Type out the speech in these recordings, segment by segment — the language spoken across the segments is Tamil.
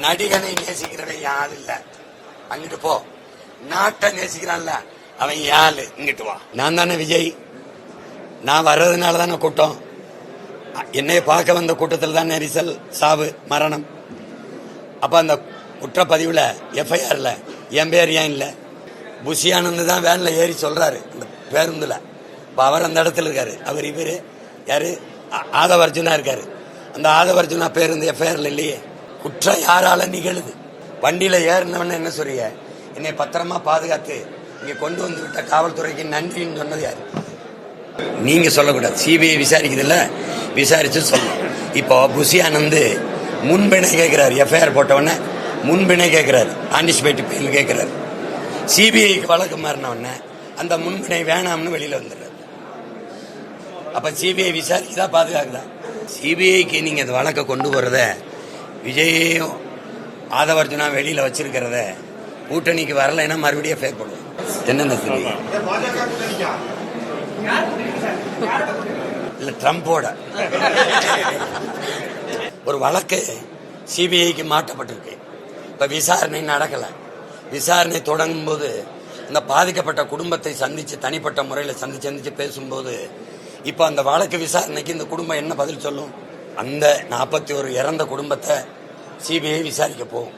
நடிகனை நேசிக்கிறவன் யாரு இல்ல அங்கிட்டு போ. நாட்டை நேசிக்கிறான்ல. அவன் யாரு? இங்கிட்டு வா. நான் தானே விஜய். நான் வர்றதுனால தானே கூட்டம். என்னை பார்க்க வந்த கூட்டத்தில் தான் நெரிசல் சாவு மரணம். அப்போ அந்த குற்றப்பதிவில் எஃப்ஐஆரில் என் பேர் ஏன் இல்லை? புஷியானந்து தான் வேனில் ஏறி சொல்கிறாரு அந்த பேருந்தில். இப்போ அவர் அந்த இடத்துல இருக்கார். அவர் இவர் யார்? ஆ- ஆதவர்ஜுனா இருக்கார். அந்த ஆதவர்ஜுனா பேருந்து எஃப்ஐஆர்ல இல்லையே. குற்றம் யாரால நிகழுது? வண்டியில ஏறினவன என்ன சொல்றீங்க? என்னை பத்திரமா பாதுகாத்து இங்க கொண்டு வந்து விட்ட காவல்துறைக்கு நன்றின்னு சொன்னது யாரு? நீங்க சொல்லக்கூடாது. சிபிஐ விசாரிக்குதுல்ல? விசாரிச்சு சொல்லணும் இப்போ புஷி முன்பிணை கேட்கிறாரு எஃப்ஐஆர் போட்டவொடனே முன்பிணை கேட்கிறாரு ஆன்டிசிபேட் பெயில் கேட்கிறாரு சிபிஐக்கு வழக்கு மாறினவொன்னே அந்த முன்பிணை வேணாம்னு வெளியில வந்துடுறாரு. அப்ப சிபிஐ விசாரிக்குதா பாதுகாக்குதா? சிபிஐக்கு நீங்க இந்த வழக்கை கொண்டு போறத விஜயும் ஆதவர்ஜுனா வெளியில வச்சிருக்கிறத கூட்டணிக்கு வரலைன்னா மறுபடியும் ஃபேர் பண்ணுவோம் என்னென்ன இல்ல ட்ரம்போட. ஒரு வழக்கு சிபிஐக்கு மாற்றப்பட்டிருக்கு. இப்ப விசாரணை நடக்கல. விசாரணை தொடங்கும் போது இந்த பாதிக்கப்பட்ட குடும்பத்தை சந்திச்சு தனிப்பட்ட முறையில் சந்திச்சு சந்திச்சு பேசும்போது இப்ப அந்த வழக்கு விசாரணைக்கு இந்த குடும்பம் என்ன பதில் சொல்லும்? அந்த நாற்பத்தி ஒரு இறந்த குடும்பத்தை சிபிஐ விசாரிக்க போகும்.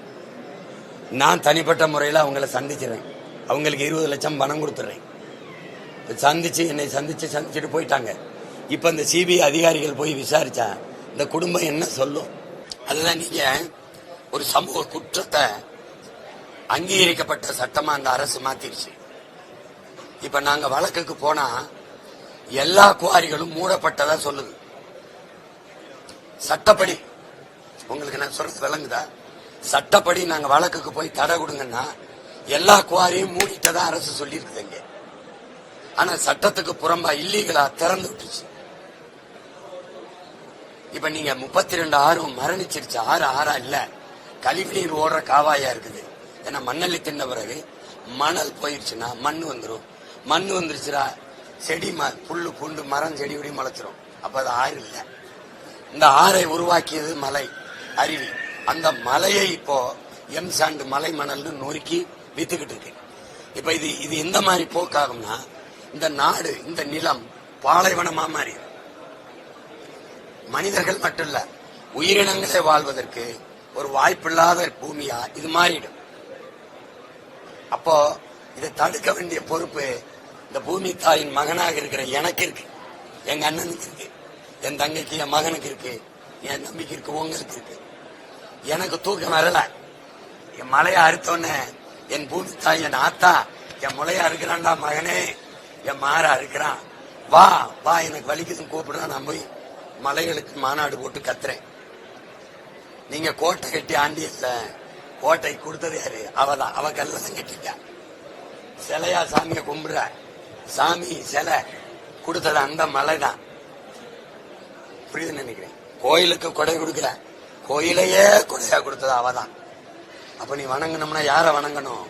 நான் தனிப்பட்ட முறையில் அவங்கள சந்திச்சிடறேன் அவங்களுக்கு இருபது லட்சம் பணம் கொடுத்துட்றேன் சந்திச்சு என்னை சந்திச்சு சந்திச்சுட்டு போயிட்டாங்க. இப்போ இந்த சிபிஐ அதிகாரிகள் போய் விசாரிச்சா இந்த குடும்பம் என்ன சொல்லும்? அதுதான் நீங்க ஒரு சமூக குற்றத்தை அங்கீகரிக்கப்பட்ட சட்டமா அந்த அரசு மாத்திருச்சு. இப்ப நாங்க வழக்குக்கு போனா எல்லா குவாரிகளும் மூடப்பட்டதா சொல்லுது. சட்டப்படி உங்களுக்கு நான் சொல்றது விளங்குதா? சட்டப்படி நாங்க வழக்குக்கு போய் தடை கொடுங்கன்னா எல்லா குவாரியும் மூடிட்டதா அரசு சொல்லியிருக்குது இங்க. ஆனா சட்டத்துக்கு புறம்பா இல்லீகலா திறந்து விட்டுச்சு. இப்ப நீங்க முப்பத்தி ரெண்டு ஆறும் மரணிச்சிருச்சு. ஆறு ஆறா இல்ல. கழிவுநீர் ஓடுற காவாயா இருக்குது. ஏன்னா மண்ணள்ளி தின்ன பிறகு மணல் போயிருச்சுன்னா மண் வந்துடும் மண் வந்துருச்சுடா செடி ம- புல்லு பூண்டு மரம் செடி கொடி முளைச்சிரும். அப்ப அது ஆறு இல்ல. இந்த ஆறை உருவாக்கியது மலை. அருவி அந்த மலையை இப்போ எம் சாண்டு மலை மணல்னு நொறுக்கி வித்துக்கிட்டு இருக்கு. இப்ப இது இது எந்த மாதிரி போக்காகும்னா இந்த நாடு இந்த நிலம் பாலைவனமா மாறி. மனிதர்கள் மட்டும் இல்ல உயிரினங்களே வாழ்வதற்கு ஒரு வாய்ப்பில்லாத பூமியா இது மாறிடும். அப்போ இதை தடுக்க வேண்டிய பொறுப்பு இந்த பூமி தாயின் மகனாக இருக்கிற எனக்கு இருக்கு. எங்க அண்ணனுக்கு இருக்கு. என் தங்கைக்கு என் மகனுக்கு இருக்கு. என் நம்பிக்கை இருக்கு. உங்களுக்கு இருக்கு. எனக்கு தூக்கம் வரல. என் மலையை அறுத்தோன்னே என் பூமி தாய் என் ஆத்தா. என் முளையா இருக்கிறான்டா மகனே. என் மாறா இருக்கிறான் வா வா எனக்கு வலிக்குதுன்னு கூப்பிடுறான் நான் போய் மலைகளுக்கு மாநாடு போட்டு கத்துறேன். நீங்க கோட்டை கட்டி ஆண்டி இல்ல. கோட்டை கொடுத்தது யாரு? அவதான். அவ கல்ல தான் கட்டிட்டா. சிலையா சாமியை கும்பிடுற. சாமி சிலை கொடுத்தது அந்த மலை தான் புரியுதுன்னு நினைக்கிறேன். கோயிலுக்கு கொடை கொடுக்கிற கோயிலையே கொடையா கொடுத்தது அவதான். அப்ப நீ வணங்கணும்னா யார வணங்கணும்?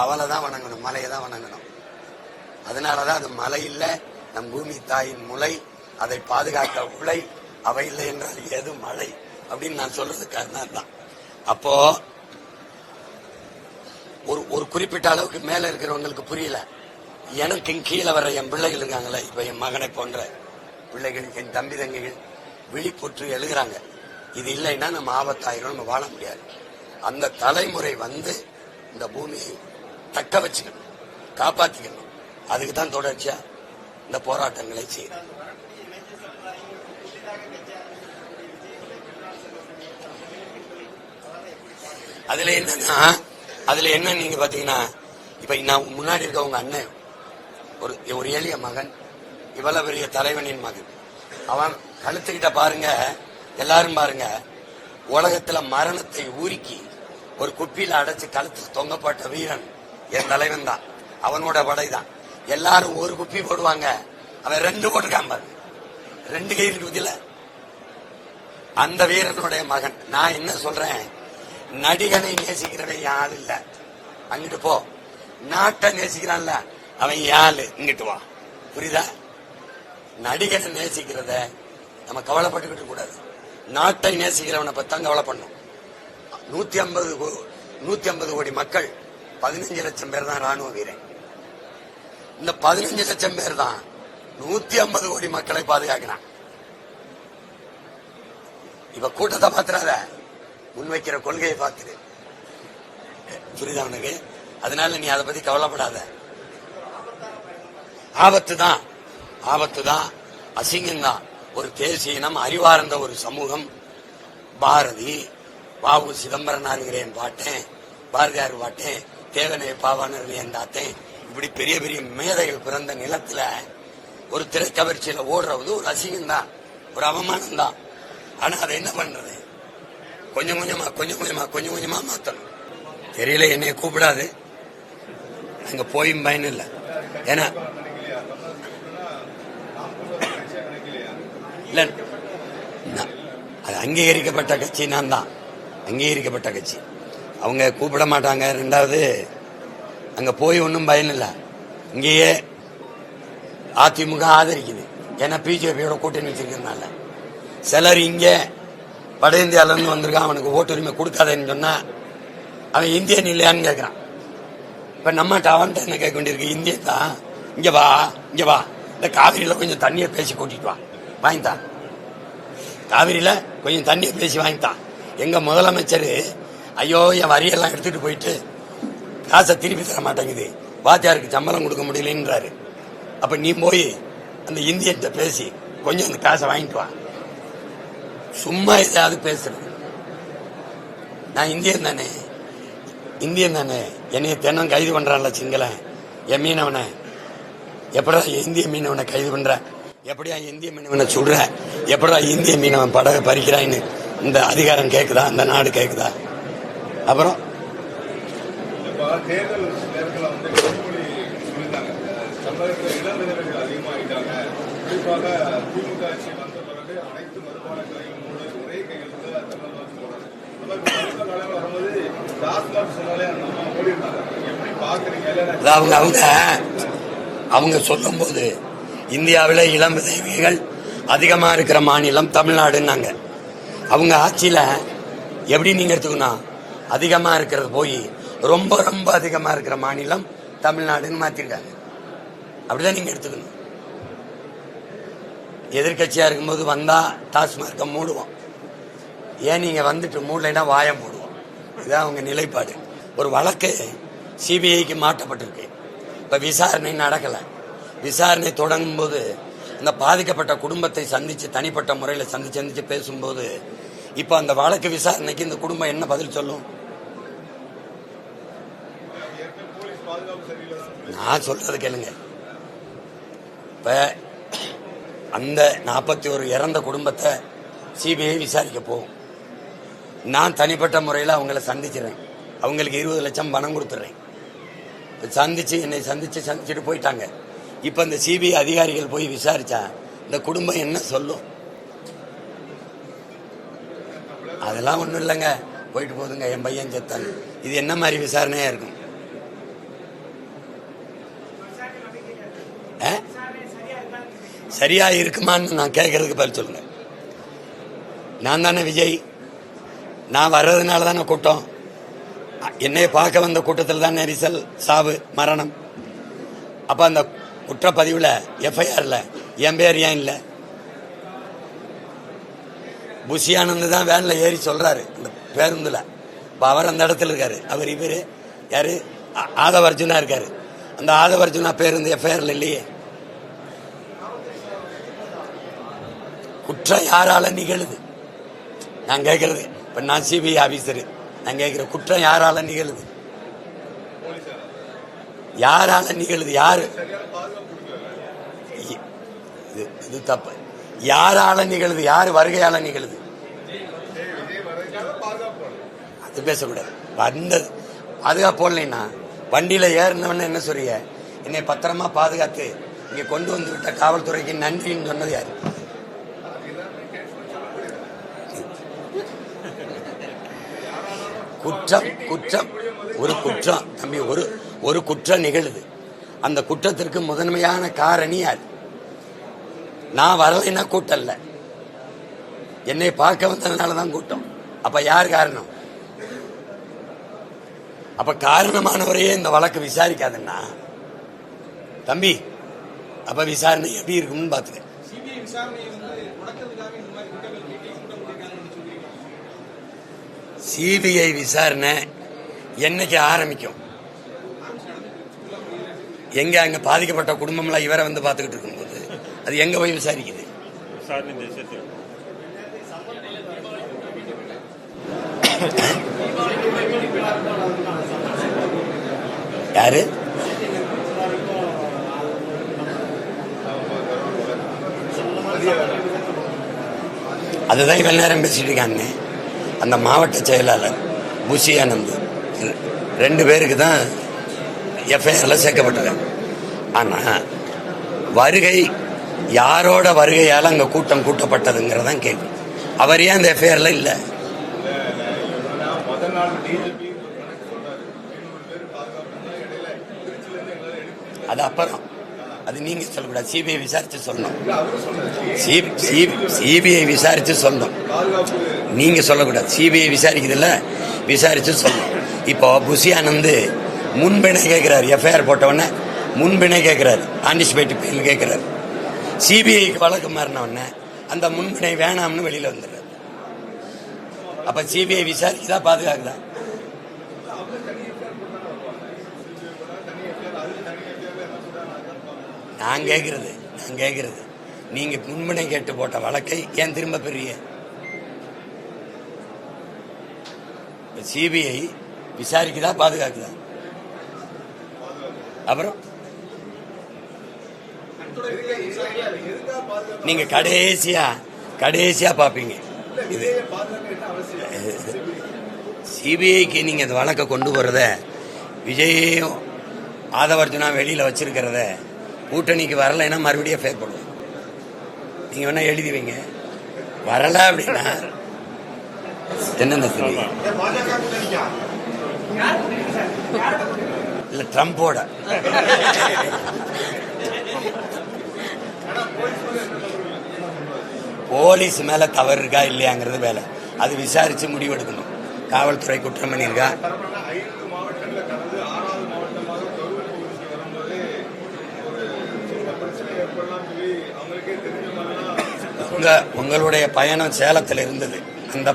அவளை தான் வணங்கணும் மலையை தான் வணங்கணும். அதனாலதான் அது மலை இல்ல நம் பூமி தாயின் முளை அதை பாதுகாக்க உலை அவை இல்லை என்றால் எது மழை? அப்படின்னு நான் சொல்றதுக்கு காரணம் தான் அப்போ ஒரு ஒரு குறிப்பிட்ட அளவுக்கு மேல இருக்கிறவங்களுக்கு புரியல. எனக்கு கீழே வர என் பிள்ளைகள் இருக்காங்களே இப்ப என் மகனை போன்ற பிள்ளைகள் என் தம்பி தங்கைகள் விழிப்புற்று எழுகிறாங்க. இது இல்லைன்னா நம்ம ஆபத்தாயிரம் நம்ம வாழ முடியாது. அந்த தலைமுறை வந்து இந்த பூமியை தக்க வச்சுக்கணும் காப்பாத்திக்கணும். அதுக்கு தான் தொடர்ச்சியா இந்த போராட்டங்களை செய்யணும். அதுல என்னன்னா அதுல என்ன நீங்க பாத்தீங்கன்னா இப்ப நான் முன்னாடி இருக்க உங்க அண்ணன் ஒரு ஒரு எளிய மகன் இவ்வளவு பெரிய தலைவனின் மகன். அவன் கழுத்துக்கிட்ட பாருங்க எல்லாரும் பாருங்க உலகத்துல மரணத்தை ஊருக்கி ஒரு குப்பியில அடைச்சு கழுத்துல தொங்கப்பட்ட வீரன் என் தலைவன் தான் அவனோட படை தான் எல்லாரும் ஒரு குப்பி போடுவாங்க. அவன் ரெண்டு போட்டுக்காம பாரு. ரெண்டு கை இருக்குதுல அந்த வீரனுடைய மகன். நான் என்ன சொல்றேன்? நடிகனை நேசிக்கிறவன் யாரு இல்ல. அங்கிட்டு போ. நாட்டை நேசிக்கிறான்ல. அவன் யாரு இங்கிட்டு வா. புரியுதா? நடிகனை நேசிக்கிறத நம்ம கவலைப்பட்டுக்கிட்டு கூடாது. நாட்டை நேசிக்கிறவனை பத்தி தான் கவலை பண்ணும் நூத்தி ஐம்பது நூத்தி ஐம்பது கோடி மக்கள் பதினஞ்சு லட்சம் பேர் தான் ராணுவ வீரன் இந்த பதினஞ்சு லட்சம் பேர் தான் நூத்தி ஐம்பது கோடி மக்களை பாதுகாக்கிறான். இப்ப கூட்டத்தை பாத்துறாத முன்வைக்கிற கொள்கையை பார்த்துரு. புரியுதா உனக்கு? அதனால நீ அதை பத்தி கவலைப்படாத. ஆபத்து தான். ஆபத்து தான். அசிங்கம் தான் ஒரு தேசிய இனம் அறிவார்ந்த ஒரு சமூகம். பாரதி பாபு சிதம்பரனாருங்கிறேன் பாட்டேன் பாரதியார் பாட்டேன் தேவனை பாவானர் தாத்தேன். இப்படி பெரிய பெரிய மேதைகள் பிறந்த நிலத்துல ஒரு திரைக்கவர்ச்சியில ஓடுறது ஒரு அசிங்கம் தான் ஒரு அவமானம் தான் ஆனா அதை என்ன பண்றது? கொஞ்சம் கொஞ்சமா கொஞ்சம் கொஞ்சமா கொஞ்சம் கொஞ்சமா மாத்தணும். தெரியல என்னைய கூப்பிடாது. அங்க போயும் பயன் இல்லை. ஏன்னா அது அங்கீகரிக்கப்பட்ட கட்சி நான் தான். அங்கீகரிக்கப்பட்ட கட்சி. அவங்க கூப்பிட மாட்டாங்க. ரெண்டாவது அங்க போய் ஒன்றும் பயன் இல்லை. இங்கேயே அதிமுக ஆதரிக்குது. ஏன்னா பிஜேபியோட கூட்டணி வச்சிருக்கிறதுனால. சிலர் இங்கே வட இந்தியால இருந்து வந்திருக்கான் அவனுக்கு ஓட்டுரிமை கொடுக்காதேன்னு சொன்னால் அவன் இந்தியன் இல்லையான்னு கேட்குறான். இப்ப நம்மகிட்ட அவன்கிட்ட என்ன கேட்க வேண்டியிருக்கு? இந்தியன் தான். இங்கே வா இங்கே வா. இந்த காவிரியில் கொஞ்சம் தண்ணியை பேசி கூட்டிட்டு வா. வாங்கித்தான் காவிரியில் கொஞ்சம் தண்ணியை பேசி வாங்கித்தான் எங்க முதலமைச்சர் ஐயோ என் வரியெல்லாம் எடுத்துட்டு போயிட்டு காசை திருப்பி தர மாட்டேங்குது. வாத்தியாருக்கு சம்பளம் கொடுக்க முடியலன்றாரு. அப்போ நீ போய் அந்த இந்தியன்ட்ட பேசி கொஞ்சம் அந்த காசை வாங்கிட்டு வா. சும்மா எதாவது பேசுறது நான் இந்தியன் தானே. இந்தியன் தானே. என்னைய தினம் கைது பண்றான்ல சிங்களன். என் மீனவனை. எப்படா இந்திய மீனவனை கைது பண்ற? எப்படியா இந்திய மீனவனை சொல்ற எப்படா இந்திய மீனவன் படகை பறிக்கிறான்னு இந்த அதிகாரம் கேக்குதா? இந்த நாடு கேக்குதா? அப்புறம்? அவங்க அவங்க அவங்க சொல்லும்போது இந்தியாவில் இளம் விதவைகள் அதிகமா இருக்கிற மாநிலம் தமிழ்நாடுன்னாங்க. அவங்க ஆட்சியில எப்படி நீங்க எடுத்துக்கணும் அதிகமா இருக்கிறது போய் ரொம்ப ரொம்ப அதிகமா இருக்கிற மாநிலம் தமிழ்நாடுன்னு மாத்திருக்காங்க. அப்படிதான் நீங்க எடுத்துக்கணும். எதிர்கட்சியா இருக்கும்போது வந்தா டாஸ்மார்க்க மூடுவோம். ஏன் நீங்க வந்துட்டு மூடலைன்னா வாய மூடுவோம் இதுதான் அவங்க நிலைப்பாடு. ஒரு வழக்கு சிபிஐக்கு மாற்றப்பட்டிருக்கு. இப்ப விசாரணை நடக்கலை. விசாரணை தொடங்கும் போது இந்த பாதிக்கப்பட்ட குடும்பத்தை சந்திச்சு தனிப்பட்ட முறையில் சந்திச்சு சந்திச்சு பேசும்போது இப்போ அந்த வழக்கு விசாரணைக்கு இந்த குடும்பம் என்ன பதில் சொல்லும்? நான் சொல்றது கேளுங்க. இப்ப அந்த நாற்பத்தி ஒரு இறந்த குடும்பத்தை சிபிஐ விசாரிக்க போகும். நான் தனிப்பட்ட முறையில் அவங்கள சந்திச்சிடறேன் அவங்களுக்கு இருபது லட்சம் பணம் கொடுத்துட்றேன் சந்திச்சு என்னை சந்திச்சு சந்திச்சுட்டு போயிட்டாங்க. இப்ப இந்த சிபிஐ அதிகாரிகள் போய் விசாரிச்சா இந்த குடும்பம் என்ன சொல்லும்? அதெல்லாம் ஒண்ணும் இல்லைங்க. போயிட்டு போதுங்க என் பையன் செத்தான். இது என்ன மாதிரி விசாரணையா இருக்கும்? சரியா இருக்குமான்னு நான் கேட்கறதுக்கு பதில் சொல்லுங்க. நான் தானே விஜய். நான் வர்றதுனால தானே கூட்டம். என்னைய பார்க்க வந்த கூட்டத்தில் தான் நெரிசல் சாவு மரணம். அப்ப அந்த குற்றப்பதிவில் எஃப்ஐஆரில் என் பேர் ஏன் இல்லை? புஷியானந்து தான் வேனில் ஏறி சொல்கிறாரு இந்த பேருந்தில். இப்போ அவர் அந்த இடத்துல இருக்கார். அவர் இவர் யார்? ஆ- இருக்கார். அந்த ஆதவர்ஜுனா பேருந்து எஃப்ஐஆரில் இல்லையே. குற்றம் யாரால நிகழுது? நான் கேட்குறது இப்போ நான் சிபிஐ ஆஃபீஸரு நான் கேட்குற குற்றம் யாரால நிகழுது? யாரால நிகழுது யாரு? இது- இது தப்பு. யாரால நிகழுது யாரு வருகையால நிகழுது? அது பேசக்கூடாது. வந்தது. பாதுகாப்பு போடலைன்னா வண்டியில ஏறினவன என்ன சொல்றிய என்னை பத்திரமா பாதுகாத்து இங்க கொண்டு வந்து விட்ட காவல்துறைக்கு நன்றின்னு சொன்னது யாரு? குற்றம் குற்றம். ஒரு குற்றம். தம்பி ஒரு ஒரு குற்றம் நிகழுது. அந்த குற்றத்திற்கு முதன்மையான காரணி யார்? நான் வரலைன்னா கூட்டம் இல்ல என்னை பார்க்க வந்ததுனால தான் கூட்டம். அப்ப யார் காரணம்? அப்ப காரணமானவரையே இந்த வழக்கு விசாரிக்காதுன்னா? தம்பி அப்ப விசாரணை எப்படி இருக்கும்னு பாத்துக்க சிபிஐ விசாரணை என்னைக்கு ஆரம்பிக்கும்? எங்க அங்க பாதிக்கப்பட்ட குடும்பம்லாம் இவரை வந்து பாத்துக்கிட்டு இருக்கும்போது அது எங்க போய் விசாரிக்குது? யாரு? அதுதான் இவ்வளவு நேரம் பேசிட்டு இருக்காங்க. அந்த மாவட்ட செயலாளர் புஷி ஆனந்த் ரெ- ரெண்டு பேருக்கு தான் எஃப்ஐஆர்ல சேர்க்கப்பட்டிருக்காங்க. ஆனா வருகை யாரோட வருகையால் அங்க கூட்டம் கூட்டப்பட்டதுங்கிறதான் கேள்வி. அவர் ஏன் அந்த எஃப்ஐஆர்ல இல்ல? அது அப்புறம். அது நீங்க சொல்லக்கூடாது. சிபிஐ விசாரிச்சு சொல்லணும் சிபிஐ விசாரிச்சு சொல்லணும் நீங்க சொல்லக்கூடாது. சிபிஐ விசாரிக்குதுல்ல? விசாரிச்சு சொல்லணும் இப்போ புசி ஆனந்து முன்பிணை கேட்கிறாரு. எஃப்ஐஆர் போட்டவொடனே முன்பிணை கேட்கிறாரு. ஆன்டிசிபேட் பெயில் கேட்கிறாரு. சிபிஐக்கு வழக்கு மாறினவொன்னே அந்த முன்பிணை வேணாம்னு வெளியில் வந்துடுறாரு. அப்ப சிபிஐ விசாரிக்குதா பாதுகாக்குதா? நான் கேட்கறது. நான் கேட்கறது. நீங்க முன்பினை கேட்டு போட்ட வழக்கை ஏன் திரும்ப பெரிய சிபிஐ விசாரிக்குதா பாதுகாக்குதா? அப்புறம்? நீங்க கடைசியா கடைசியா பாப்பீங்க. இது சிபிஐக்கு நீங்க இந்த வழக்கை கொண்டு போறத விஜயும் ஆதவர்ஜுனா வெளியில வச்சிருக்கிறத கூட்டணிக்கு வரலைன்னா மறுபடியும் ஃபேர் பண்ணுவோம் நீங்க வேணா எழுதி வைங்க. வரல அப்படின்னா என்னென்ன இல்ல ட்ரம்போட. போலீஸ் மேல தவறு இருக்கா இல்லையாங்கிறது வேலை. அது விசாரிச்சு முடிவெடுக்கணும். காவல்துறை குற்றம் பண்ணியிருக்கா? உங்க உங்களுடைய பயணம் சேலத்துல இருந்தது. அந்த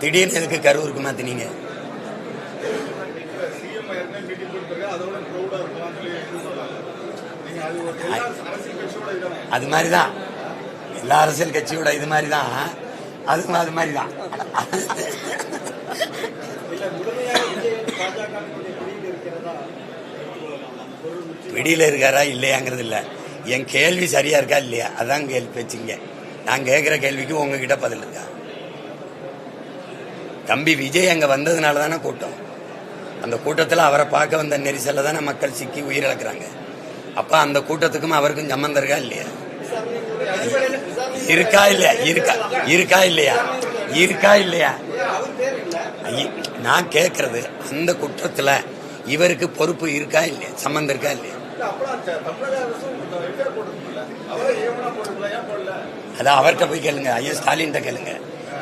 திடீர்னு எதுக்கு கரூருக்கு மாத்தினீங்க? அது அது மாதிரி தான் எல்லா அரசியல் கட்சியோட இது மாதிரி தான் அதுவும் அது மாதிரி தான் பிடியில் இருக்காரா இல்லையாங்கிறது இல்லை. என் கேள்வி சரியா இருக்கா இல்லையா? அதான் கேள்வி பேச்சுங்க. நான் கேட்குற கேள்விக்கு உங்ககிட்ட பதில் இருக்கா? தம்பி விஜய் அங்கே வந்ததுனால தானே கூட்டம். அந்த கூட்டத்தில் அவரை பார்க்க வந்த நெரிசலில் தானே மக்கள் சிக்கி உயிரிழக்கிறாங்க. அப்ப அந்த கூட்டத்துக்கும் அவருக்கும் சம்பந்தம் இருக்கா இல்லையா? இருக்கா இல்லையா? இருக்கா. இருக்கா இல்லையா? இருக்கா இல்லையா? நான் கேக்குறது அந்த குற்றத்துல இவருக்கு பொறுப்பு இருக்கா இல்லையா? சம்பந்தம் இருக்கா இல்லையா? அதான் அவர்கிட்ட போய் கேளுங்க. ஐயா ஸ்டாலின்ட்ட கேளுங்க.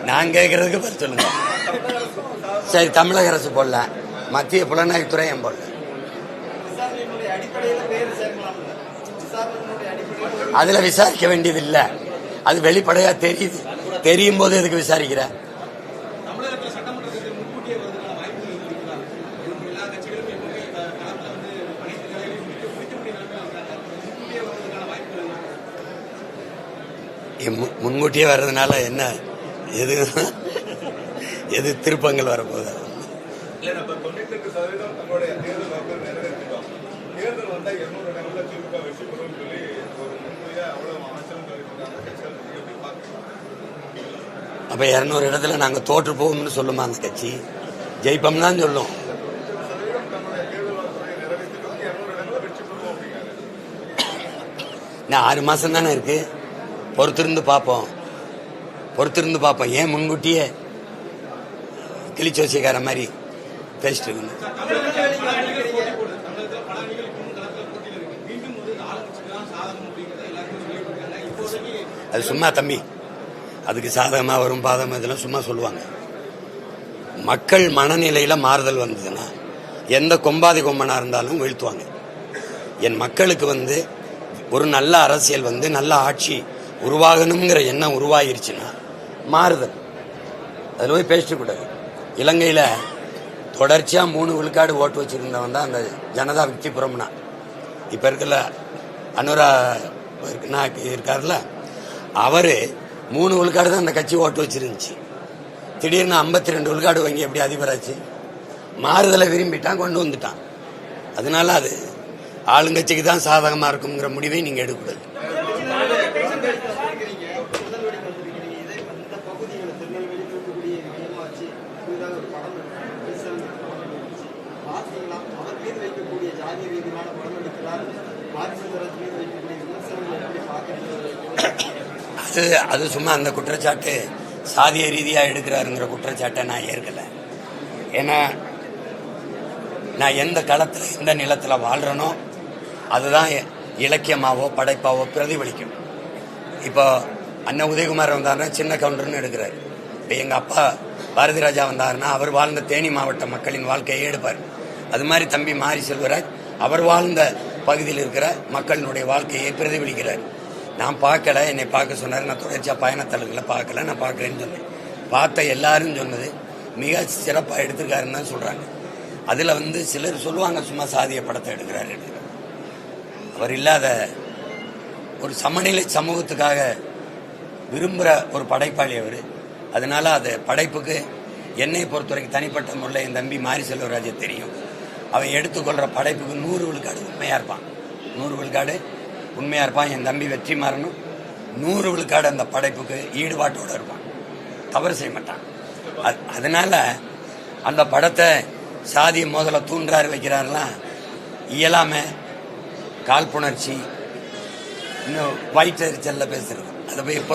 நான் கேட்கறதுக்கு பதில் சொல்லுங்க. சரி தமிழக அரசு போடல. மத்திய புலனாய்வுத்துறை ஏன் போடல? அதுல விசாரிக்க வேண்டியது இல்ல அது வெளிப்படையா தெரியுது. தெரியும் போது எதுக்கு விசாரிக்கிற? முன்கூட்டியே வர்றதுனால என்ன? எது எது திருப்பங்கள் வரப்போகுது இல்ல நம்ம தொண்ணூத்தெட்டு சதவீதம் நம்மளுடைய தேர்தல் வந்தா இருநூறு இடங்கள்ல திமுக வெற்றி பெறும் சொல்லி ஒரு முன்கூட்டியே அவ்வளவு அமைச்சரும் சொல்லியிருக்காங்க. கட்சிகள் எப்படி அப்ப இருநூறு இடத்துல நாங்க தோற்று போவோம்னு சொல்லுமா அந்த கட்சி? ஜெயிப்போம் தான் சொல்லும் இன்னும் ஆறு மாசம் தானே இருக்கு. பொறுத்திருந்து பார்ப்போம். பொறுத்திருந்து பார்ப்போம். ஏன் முன்கூட்டியே கிளிச்சோசிக்கார மாதிரி பேசிட்டு இருக்கணும் தமிழகத்தில் பல அணிகள் போட்டி போடுது தமிழகத்தில் பல அணிகள் இன்னும் களத்தில் போட்டியில் இருக்கு மீண்டும் வந்து இந்த ஆளுங்கட்சிக்கு தான் சாதகம் அப்படிங்கிறத எல்லாருமே சொல்லிட்டு இருக்காங்க இப்போதைக்கு அது சும்மா தம்பி. அதுக்கு சாதகமாக வரும் பாதகம் இதெல்லாம் சும்மா சொல்லுவாங்க. மக்கள் மனநிலையில் மாறுதல் வந்ததுன்னா எந்த கொம்பாதி கொம்பனாக இருந்தாலும் வீழ்த்துவாங்க. என் மக்களுக்கு வந்து ஒரு நல்ல அரசியல் வந்து நல்ல ஆட்சி உருவாகணுங்கிற எண்ணம் உருவாயிருச்சுன்னா மாறுதல். அதில் போய் பேசிட்டு கூடாது. இலங்கையில் தொடர்ச்சியாக மூணு விழுக்காடு ஓட்டு வச்சிருந்தவன் தான் அந்த ஜனதா விக்தி புறம்னா இப்போ இருக்கல அனுரா இருக்குன்னா இருக்கார்ல அவர் மூணு விழுக்காடு தான் அந்த கட்சி ஓட்டு வச்சிருந்துச்சு. திடீர்னு ஐம்பத்தி ரெண்டு விழுக்காடு வங்கி எப்படி அதிபராச்சு? மாறுதலை விரும்பிட்டான் கொண்டு வந்துட்டான். அதனால அது ஆளுங்கட்சிக்கு தான் சாதகமாக இருக்குங்கிற முடிவை நீங்கள் எடுக்கக்கூடாது. அது அது சும்மா அந்த குற்றச்சாட்டு சாதிய ரீதியாக எடுக்கிறாருங்கிற குற்றச்சாட்டை நான் ஏற்கலை. ஏன்னா நான் எந்த களத்தில் எந்த நிலத்தில் வாழ்கிறனோ அதுதான் இலக்கியமாகவோ இலக்கியமாவோ படைப்பாவோ பிரதிபலிக்கும். இப்போ அண்ணன் உதயகுமார் வந்தாருன்னா சின்ன கவுண்டர்னு எடுக்கிறார். இப்போ எங்கள் அப்பா பாரதி ராஜா வந்தாருன்னா அவர் வாழ்ந்த தேனி மாவட்ட மக்களின் வாழ்க்கையை எடுப்பார். அது மாதிரி தம்பி மாரி செல்வராஜ் அவர் வாழ்ந்த பகுதியில் இருக்கிற மக்களினுடைய வாழ்க்கையை பிரதிபலிக்கிறார். நான் பார்க்கல என்னை பார்க்க சொன்னார். நான் தொடர்ச்சியாக பயணத்தலங்களை பார்க்கல நான் பார்க்குறேன்னு சொன்னேன். பார்த்த எல்லாரும் சொன்னது மிக சிறப்பாக எடுத்திருக்காருன்னு தான் சொல்கிறாங்க அதில் வந்து சிலர் சொல்லுவாங்க சும்மா சாதிய படத்தை எடுக்கிறாரு எடுக்கிறார் அவர் இல்லாத ஒரு சமநிலை சமூகத்துக்காக விரும்புகிற ஒரு படைப்பாளி அவர். அதனால் அது படைப்புக்கு என்னை பொறுத்தவரைக்கும் தனிப்பட்ட முறையில் என் தம்பி மாரி செல்வராஜை தெரியும். அவன் எடுத்துக்கொள்கிற படைப்புக்கு நூறு விழுக்காடு உண்மையாக இருப்பான். நூறு விழுக்காடு உண்மையாக இருப்பான் என் தம்பி வெற்றி மாறணும். நூறு விழுக்காடு அந்த படைப்புக்கு ஈடுபாட்டோடு இருப்பான். தவறு செய்ய மாட்டான். அது அதனால அந்த படத்தை சாதி முதல்ல தூண்டுறாரு வைக்கிறாருலாம் இயலாம காழ்ப்புணர்ச்சி இன்னும் வயிற்றெரிச்சல்ல பேசுறது. அதை போய்